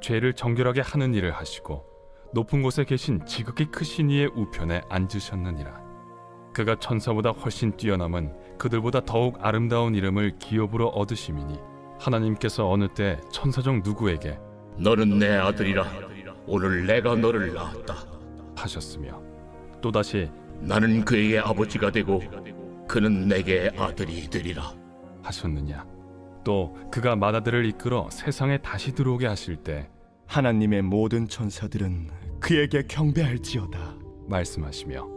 죄를 정결하게 하는 일을 하시고 높은 곳에 계신 지극히 크신 이의 우편에 앉으셨느니라. 그가 천사보다 훨씬 뛰어남은 그들보다 더욱 아름다운 이름을 기업으로 얻으심이니 하나님께서 어느 때 천사 중 누구에게 너는 내 아들이라. 오늘 내가 너를 낳았다. 하셨으며 또다시 나는 그에게 아버지가 되고 그는 내게 아들이 되리라. 하셨느냐 또 그가 마다들을 이끌어 세상에 다시 들어오게 하실 때 하나님의 모든 천사들은 그에게 경배할지어다. 말씀하시며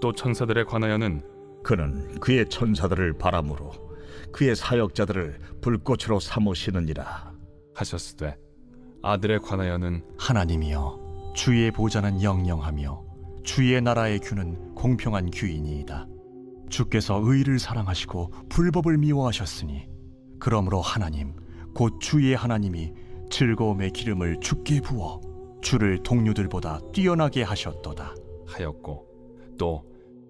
또 천사들에 관하여는 그는 그의 천사들을 바람으로 그의 사역자들을 불꽃으로 삼으시느니라. 하셨으되 아들에 관하여는 하나님이여 주의 보좌는 영영하며 주의 나라의 규는 공평한 규이니이다 주께서 의를 사랑하시고 불법을 미워하셨으니 그러므로 하나님 곧 주의 하나님이 즐거움의 기름을 주께 부어 주를 동료들보다 뛰어나게 하셨도다. 하였고 또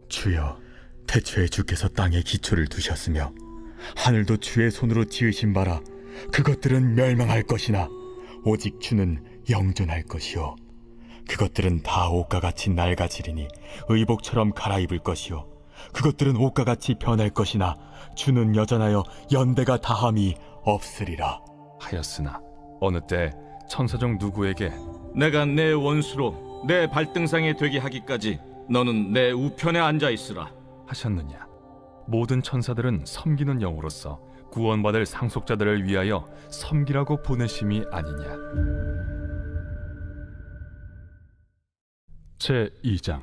주여, 태초에 주께서 땅에 기초를 두셨으며 하늘도 주의 손으로 지으신 바라 그것들은 멸망할 것이나 오직 주는 영존할 것이요. 그것들은 다 옷과 같이 낡아지리니 의복처럼 갈아입을 것이요 그것들은 옷과 같이 변할 것이나 주는 여전하여 연대가 다함이 없으리라. 하였으나 어느 때 천사 중 누구에게 내가 내 원수로 내 발등상에 되게 하기까지 너는 내 우편에 앉아 있으라. 하셨느냐? 모든 천사들은 섬기는 영으로서 구원받을 상속자들을 위하여 섬기라고 보내심이 아니냐? 제 2장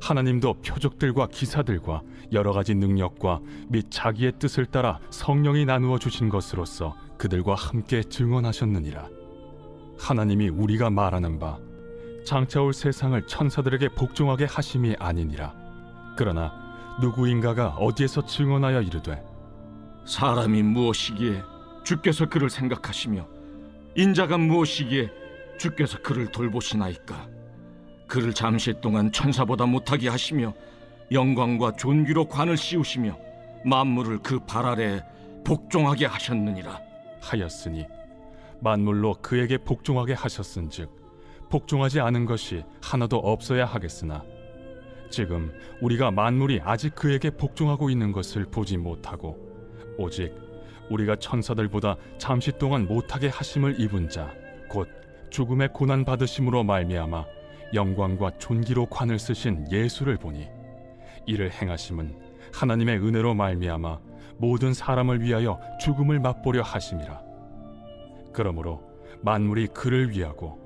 하나님도 표적들과 기사들과 여러 가지 능력과 및 자기의 뜻을 따라 성령이 나누어 주신 것으로서 그들과 함께 증언하셨느니라 하나님이 우리가 말하는 바 장차 올 세상을 천사들에게 복종하게 하심이 아니니라 그러나 누구인가가 어디에서 증언하여 이르되 사람이 무엇이기에 주께서 그를 생각하시며 인자가 무엇이기에 주께서 그를 돌보시나이까. 그를 잠시 동안 천사보다 못하게 하시며 영광과 존귀로 관을 씌우시며 만물을 그 발 아래 복종하게 하셨느니라. 하였으니 만물로 그에게 복종하게 하셨은즉 복종하지 않은 것이 하나도 없어야 하겠으나 지금 우리가 만물이 아직 그에게 복종하고 있는 것을 보지 못하고 오직 우리가 천사들보다 잠시 동안 못하게 하심을 입은 자 곧 죽음의 고난 받으심으로 말미암아 영광과 존귀로 관을 쓰신 예수를 보니 이를 행하심은 하나님의 은혜로 말미암아 모든 사람을 위하여 죽음을 맛보려 하심이라 그러므로 만물이 그를 위하고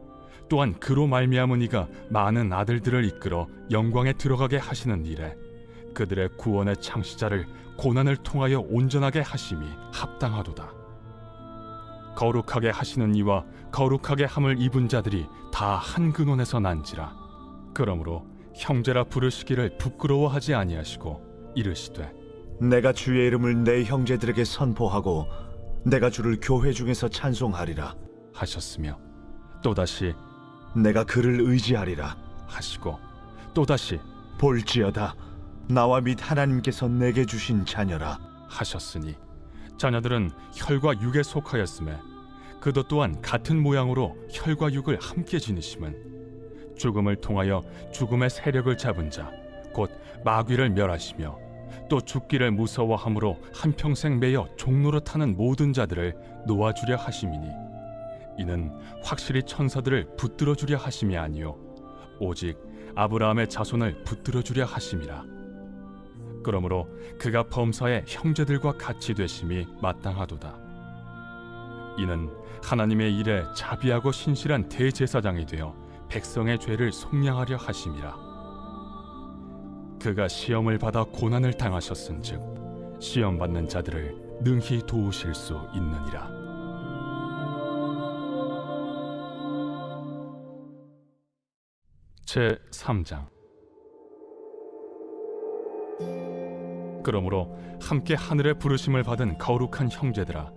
또한 그로 말미암은 이가 많은 아들들을 이끌어 영광에 들어가게 하시는 일에 그들의 구원의 창시자를 고난을 통하여 온전하게 하심이 합당하도다. 거룩하게 하시는 이와 거룩하게 함을 입은 자들이 다 한 근원에서 난지라. 그러므로 형제라 부르시기를 부끄러워하지 아니하시고 이르시되 내가 주의 이름을 내 형제들에게 선포하고 내가 주를 교회 중에서 찬송하리라 하셨으며 또다시 내가 그를 의지하리라 하시고 또다시 볼지어다 나와 및 하나님께서 내게 주신 자녀라 하셨으니 자녀들은 혈과 육에 속하였음에 그도 또한 같은 모양으로 혈과 육을 함께 지니심은 죽음을 통하여 죽음의 세력을 잡은 자 곧 마귀를 멸하시며 또 죽기를 무서워함으로 한평생 매여 종로로 타는 모든 자들을 놓아주려 하심이니 이는 확실히 천사들을 붙들어 주려 하심이 아니요 오직 아브라함의 자손을 붙들어 주려 하심이라. 그러므로 그가 범사의 형제들과 같이 되심이 마땅하도다 이는 하나님의 일에 자비하고 신실한 대제사장이 되어 백성의 죄를 속량하려 하심이라. 그가 시험을 받아 고난을 당하셨은즉 시험 받는 자들을 능히 도우실 수 있느니라. 제 3장. 그러므로 함께 하늘의 부르심을 받은 거룩한 형제들아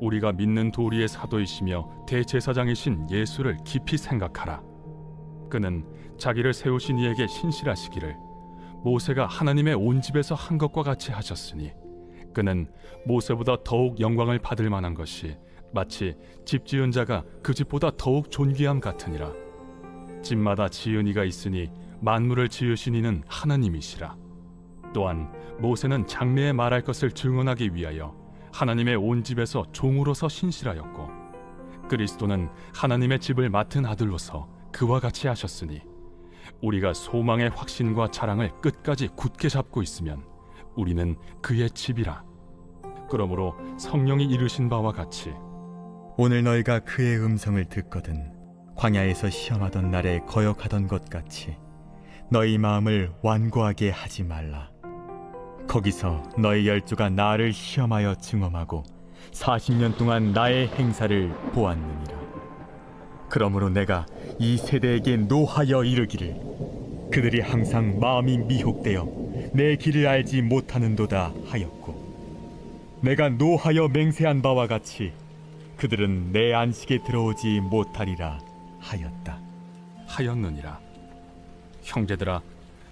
우리가 믿는 도리의 사도이시며 대제사장이신 예수를 깊이 생각하라. 그는 자기를 세우신 이에게 신실하시기를 모세가 하나님의 온 집에서 한 것과 같이 하셨으니 그는 모세보다 더욱 영광을 받을 만한 것이 마치 집 지은 자가 그 집보다 더욱 존귀함 같으니라. 집마다 지은 이가 있으니 만물을 지으신 이는 하나님이시라. 또한 모세는 장래에 말할 것을 증언하기 위하여 하나님의 온 집에서 종으로서 신실하였고 그리스도는 하나님의 집을 맡은 아들로서 그와 같이 하셨으니 우리가 소망의 확신과 자랑을 끝까지 굳게 잡고 있으면 우리는 그의 집이라 그러므로 성령이 이르신 바와 같이 오늘 너희가 그의 음성을 듣거든 광야에서 시험하던 날에 거역하던 것 같이 너희 마음을 완고하게 하지 말라. 거기서 너희 열조가 나를 시험하여 증험하고 40년 동안 나의 행사를 보았느니라. 그러므로 내가 이 세대에게 노하여 이르기를 그들이 항상 마음이 미혹되어 내 길을 알지 못하는도다 하였고 내가 노하여 맹세한 바와 같이 그들은 내 안식에 들어오지 못하리라 하였다. 하였느니라 형제들아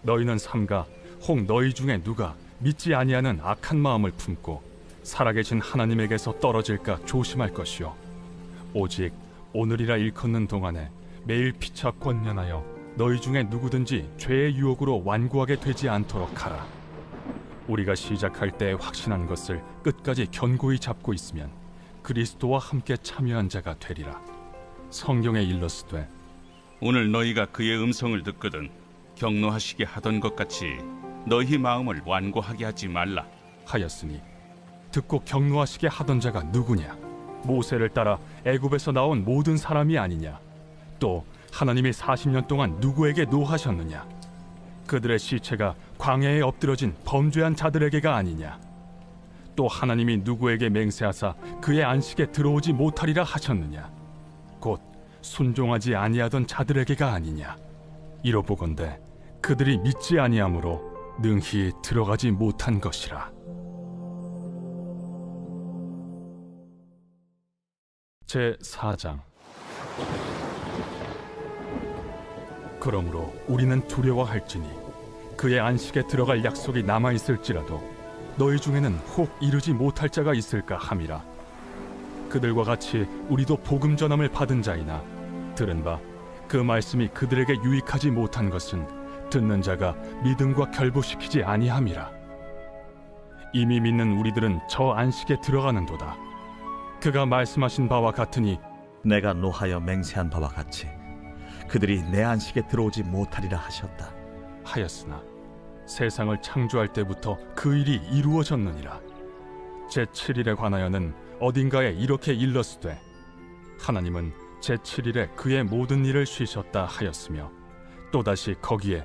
너희는 삼가 혹 너희 중에 누가 믿지 아니하는 악한 마음을 품고 살아계신 하나님에게서 떨어질까 조심할 것이요. 오직 오늘이라 일컫는 동안에 매일 피차 권면하여 너희 중에 누구든지 죄의 유혹으로 완고하게 되지 않도록 하라. 우리가 시작할 때 확신한 것을 끝까지 견고히 잡고 있으면 그리스도와 함께 참여한 자가 되리라. 성경에 일렀으되 오늘 너희가 그의 음성을 듣거든 경노하시게 하던 것 같이 너희 마음을 완고하게 하지 말라. 하였으니 듣고 경노하시게 하던 자가 누구냐? 모세를 따라 애굽에서 나온 모든 사람이 아니냐? 또 하나님이 40년 동안 누구에게 노하셨느냐? 그들의 시체가 광야에 엎드러진 범죄한 자들에게가 아니냐? 또 하나님이 누구에게 맹세하사 그의 안식에 들어오지 못하리라 하셨느냐? 곧 순종하지 아니하던 자들에게가 아니냐? 이로 보건대 그들이 믿지 아니하므로 능히 들어가지 못한 것이라. 제 4장. 그러므로 우리는 두려워할지니 그의 안식에 들어갈 약속이 남아 있을지라도 너희 중에는 혹 이르지 못할 자가 있을까 함이라. 그들과 같이 우리도 복음 전함을 받은 자이나 들은 바 그 말씀이 그들에게 유익하지 못한 것은 듣는 자가 믿음과 결부시키지 아니함이라. 이미 믿는 우리들은 저 안식에 들어가는도다. 그가 말씀하신 바와 같으니 내가 노하여 맹세한 바와 같이 그들이 내 안식에 들어오지 못하리라 하셨다. 하였으나 세상을 창조할 때부터 그 일이 이루어졌느니라. 제 7일에 관하여는 어딘가에 이렇게 일렀으되 하나님은 제 7일에 그의 모든 일을 쉬셨다 하였으며 또다시 거기에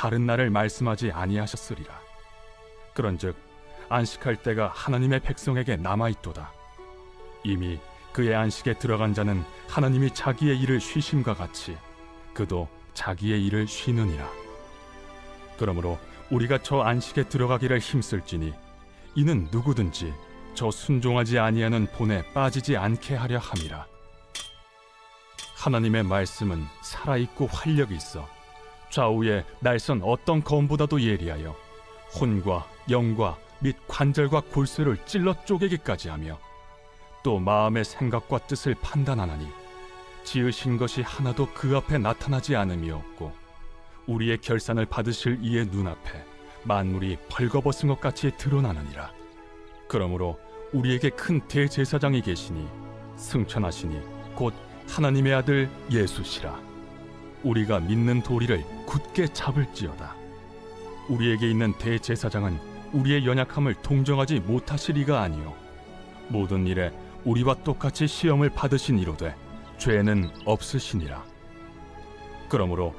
다른 날을 말씀하지 아니하셨으리라. 그런즉 안식할 때가 하나님의 백성에게 남아 있도다. 이미 그의 안식에 들어간 자는 하나님이 자기의 일을 쉬심과 같이 그도 자기의 일을 쉬느니라. 그러므로 우리가 저 안식에 들어가기를 힘쓸지니 이는 누구든지 저 순종하지 아니하는 본에 빠지지 않게 하려 함이라. 하나님의 말씀은 살아 있고 활력이 있어 좌우에 날선 어떤 검보다도 예리하여 혼과 영과 및 관절과 골수를 찔러 쪼개기까지 하며 또 마음의 생각과 뜻을 판단하나니 지으신 것이 하나도 그 앞에 나타나지 않음이 없고 우리의 결산을 받으실 이의 눈앞에 만물이 벌거벗은 것 같이 드러나느니라. 그러므로 우리에게 큰 대제사장이 계시니 승천하시니 곧 하나님의 아들 예수시라 우리가 믿는 도리를 굳게 잡을지어다. 우리에게 있는 대제사장은 우리의 연약함을 동정하지 못하시리가 아니요. 모든 일에 우리와 똑같이 시험을 받으신 이로되 죄는 없으시니라. 그러므로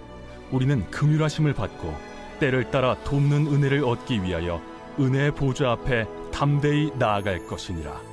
우리는 긍휼하심을 받고 때를 따라 돕는 은혜를 얻기 위하여 은혜의 보좌 앞에 담대히 나아갈 것이니라